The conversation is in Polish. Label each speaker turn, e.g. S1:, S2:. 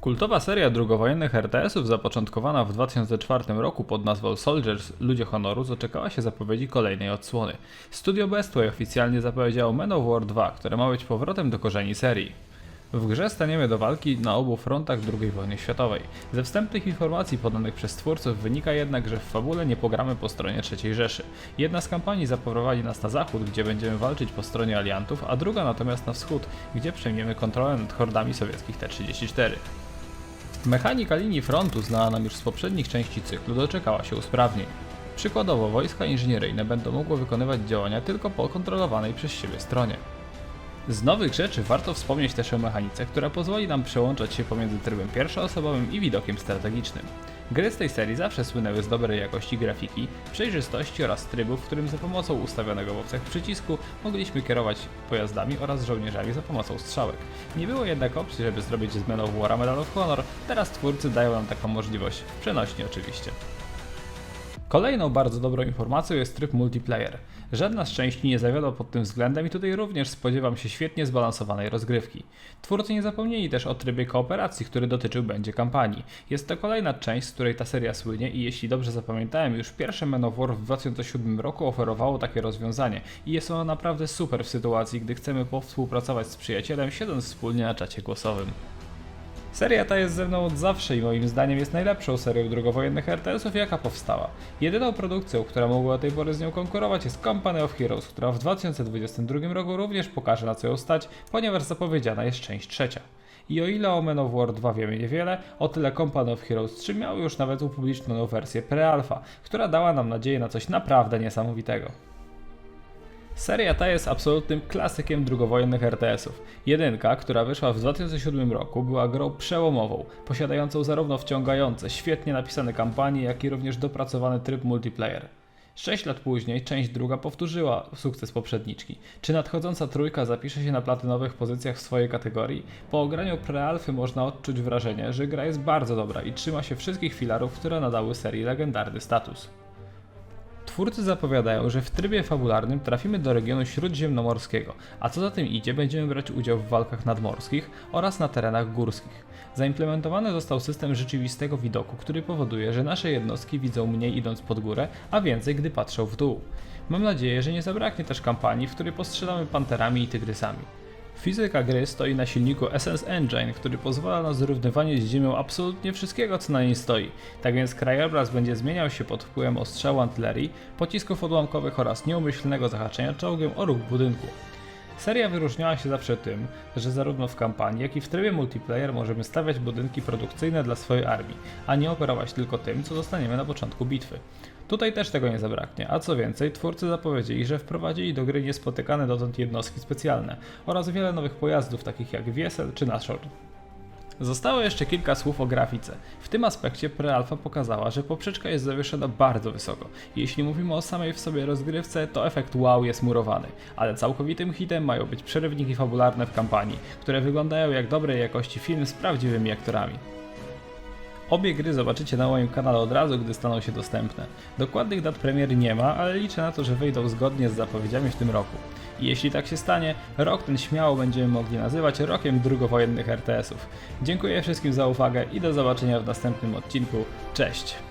S1: Kultowa seria drugowojennych RTS-ów zapoczątkowana w 2004 roku pod nazwą Soldiers Ludzie Honoru doczekała się zapowiedzi kolejnej odsłony. Studio Bestway oficjalnie zapowiedziało Men of War 2, które ma być powrotem do korzeni serii. W grze staniemy do walki na obu frontach II wojny światowej. Ze wstępnych informacji podanych przez twórców wynika jednak, że w fabule nie pogramy po stronie III Rzeszy. Jedna z kampanii zaprowadzi nas na zachód, gdzie będziemy walczyć po stronie aliantów, a druga natomiast na wschód, gdzie przejmiemy kontrolę nad hordami sowieckich T-34. Mechanika linii frontu znana nam już z poprzednich części cyklu doczekała się usprawnień. Przykładowo wojska inżynieryjne będą mogły wykonywać działania tylko po kontrolowanej przez siebie stronie. Z nowych rzeczy warto wspomnieć też o mechanice, która pozwoli nam przełączać się pomiędzy trybem pierwszoosobowym i widokiem strategicznym. Gry z tej serii zawsze słynęły z dobrej jakości grafiki, przejrzystości oraz trybu, w którym za pomocą ustawionego w opcjach przycisku mogliśmy kierować pojazdami oraz żołnierzami za pomocą strzałek. Nie było jednak opcji, żeby zrobić z Men of War Medal of Honor, teraz twórcy dają nam taką możliwość, przenośnie oczywiście. Kolejną bardzo dobrą informacją jest tryb multiplayer. Żadna z części nie zawiodła pod tym względem i tutaj również spodziewam się świetnie zbalansowanej rozgrywki. Twórcy nie zapomnieli też o trybie kooperacji, który dotyczył będzie kampanii. Jest to kolejna część, z której ta seria słynie i jeśli dobrze zapamiętałem, już pierwsze Men of War w 2007 roku oferowało takie rozwiązanie i jest ono naprawdę super w sytuacji, gdy chcemy powspółpracować z przyjacielem, siedząc wspólnie na czacie głosowym. Seria ta jest ze mną od zawsze i moim zdaniem jest najlepszą serią drugowojennych RTS-ów jaka powstała. Jedyną produkcją, która mogła do tej pory z nią konkurować jest Company of Heroes, która w 2022 roku również pokaże na co ją stać, ponieważ zapowiedziana jest część trzecia. I o ile o Men of War 2 wiemy niewiele, o tyle Company of Heroes 3 miało już nawet upublicznioną wersję pre-alpha, która dała nam nadzieję na coś naprawdę niesamowitego. Seria ta jest absolutnym klasykiem drugowojennych RTS-ów. Jedynka, która wyszła w 2007 roku, była grą przełomową, posiadającą zarówno wciągające, świetnie napisane kampanie, jak i również dopracowany tryb multiplayer. 6 lat później część druga powtórzyła sukces poprzedniczki. Czy nadchodząca trójka zapisze się na platynowych pozycjach w swojej kategorii? Po ograniu prealfy można odczuć wrażenie, że gra jest bardzo dobra i trzyma się wszystkich filarów, które nadały serii legendarny status. Twórcy zapowiadają, że w trybie fabularnym trafimy do regionu śródziemnomorskiego, a co za tym idzie, będziemy brać udział w walkach nadmorskich oraz na terenach górskich. Zaimplementowany został system rzeczywistego widoku, który powoduje, że nasze jednostki widzą mniej idąc pod górę, a więcej gdy patrzą w dół. Mam nadzieję, że nie zabraknie też kampanii, w której postrzelamy panterami i tygrysami. Fizyka gry stoi na silniku Essence Engine, który pozwala na zrównywanie z ziemią absolutnie wszystkiego, co na niej stoi. Tak więc krajobraz będzie zmieniał się pod wpływem ostrzału artylerii, pocisków odłamkowych oraz nieumyślnego zahaczenia czołgiem o róg budynku. Seria wyróżniała się zawsze tym, że zarówno w kampanii, jak i w trybie multiplayer możemy stawiać budynki produkcyjne dla swojej armii, a nie operować tylko tym, co dostaniemy na początku bitwy. Tutaj też tego nie zabraknie, a co więcej, twórcy zapowiedzieli, że wprowadzili do gry niespotykane dotąd jednostki specjalne oraz wiele nowych pojazdów, takich jak Wiesel czy Nashor. Zostało jeszcze kilka słów o grafice. W tym aspekcie prealfa pokazała, że poprzeczka jest zawieszona bardzo wysoko. Jeśli mówimy o samej w sobie rozgrywce, to efekt wow jest murowany, ale całkowitym hitem mają być przerywniki fabularne w kampanii, które wyglądają jak dobrej jakości film z prawdziwymi aktorami. Obie gry zobaczycie na moim kanale od razu, gdy staną się dostępne. Dokładnych dat premiery nie ma, ale liczę na to, że wyjdą zgodnie z zapowiedziami w tym roku. I jeśli tak się stanie, rok ten śmiało będziemy mogli nazywać rokiem drugowojennych RTS-ów. Dziękuję wszystkim za uwagę i do zobaczenia w następnym odcinku. Cześć!